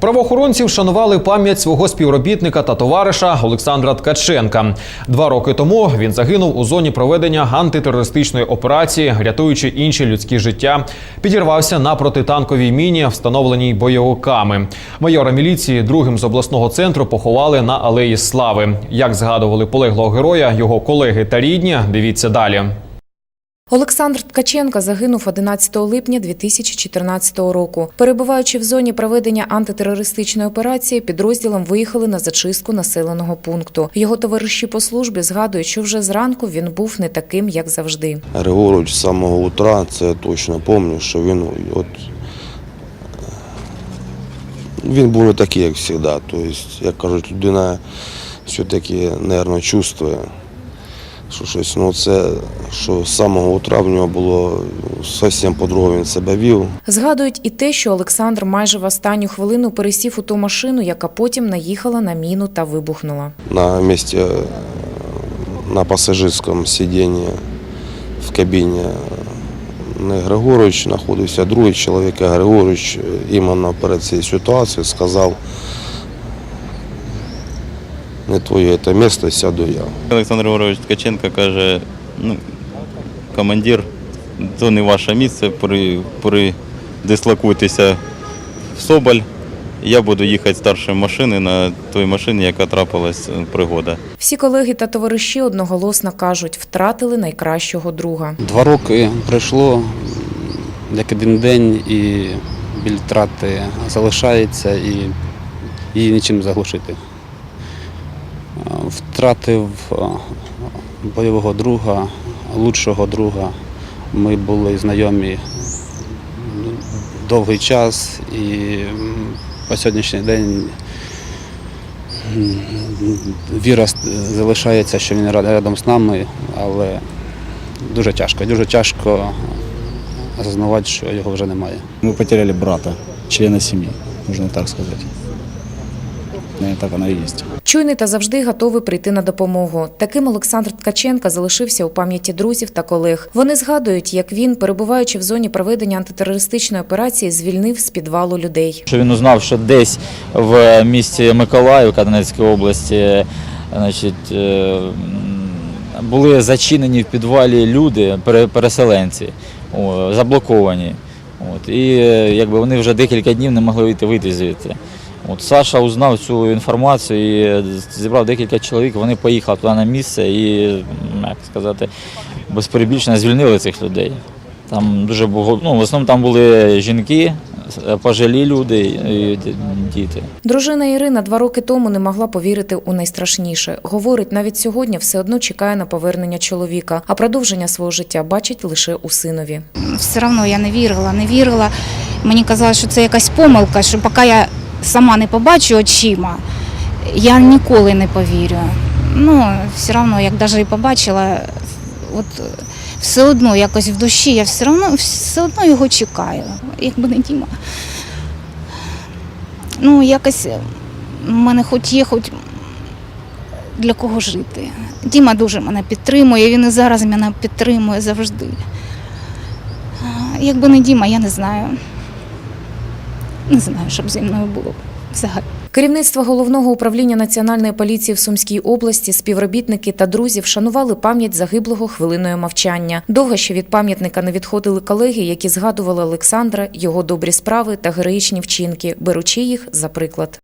Правоохоронці вшанували пам'ять свого співробітника та товариша Олександра Ткаченка. Два роки тому він загинув у зоні проведення антитерористичної операції, рятуючи інші людські життя. Підірвався на протитанковій міні, встановленій бойовиками. Майора міліції другим з обласного центру поховали на алеї Слави. Як згадували полеглого героя, його колеги та рідні, дивіться далі. Олександр Ткаченко загинув 11 липня 2014 року. Перебуваючи в зоні проведення антитерористичної операції, підрозділом виїхали на зачистку населеного пункту. Його товариші по службі згадують, що вже зранку він був не таким, як завжди. Григорович з самого утра, це я точно пам'ятаю, що він от, він був не такий, як завжди. Тобто, як кажуть, людина все-таки, мабуть, чувствує, що щось, ну це, що з самого утра в нього було зовсім по-другому він себе вів. Згадують і те, що Олександр майже в останню хвилину пересів у ту машину, яка потім наїхала на міну та вибухнула. на месте, э, на пасажирському сидінні в кабіні не Григорович знаходився, а другий чоловік, а Григорович е, іменно перед цією ситуацією сказав, не твоє це місце, сяду я. Олександр Григорович Ткаченко каже, ну, командир, то не ваше місце, при, придислокуйтеся в Соболь. Я буду їхати старшою машиною на той машині, яка трапилась е, пригода. Всі колеги та товариші одноголосно кажуть, втратили найкращого друга. Два роки пройшло, як один день, і біль втрати залишається і її нічим заглушити. Втратив е, бойового друга, лучшого друга. Ми були знайомі довгий час і по сьогоднішній день віра залишається, що він рядом з нами, але дуже тяжко. Дуже тяжко осознавати, що його вже немає. Мы потеряли брата, члена семьи, можно так сказать. Наверное, так оно и есть. Чуйний та завжди готовий прийти на допомогу. Таким Олександр Ткаченка залишився у пам'яті друзів та колег. Вони згадують, як він, перебуваючи в зоні проведення антитерористичної операції, звільнив з підвалу людей. Що він узнав, що десь в місті Миколаївка Донецької області значить, е, були зачинені в підвалі люди, переселенці, о, заблоковані. От, і е, якби вони вже декілька днів не могли вийти, вийти звідти. От Саша узнав цю інформацію і зібрав декілька чоловік, вони поїхали туди на місце і, як сказати, без перебільшення звільнили цих людей. Там дуже було, ну, в основному там були жінки, пожилі люди і діти. Дружина Ірина два роки тому не могла повірити у найстрашніше. Говорить, навіть сьогодні все одно чекає на повернення чоловіка, а продовження свого життя бачить лише у синові. все одно я не вірила, не вірила. Мені казали, що це якась помилка, що поки я сама не побачу очима, я ніколи не повірю. Ну, все одно, як навіть і побачила, от е, все одно якось в душі я все одно, все одно його чекаю, якби не Діма. Ну, якось в мене хоч є, хоч для кого жити. Діма дуже мене підтримує, він і зараз мене підтримує завжди. Якби не Діма, я не знаю. Не знаю, що б зі мною було взагалі. Керівництво головного управління національної поліції в Сумській області, співробітники та друзі вшанували пам'ять загиблого хвилиною мовчання. Довго ще від пам'ятника не відходили колеги, які згадували Олександра, його добрі справи та героїчні вчинки, беручи їх за приклад.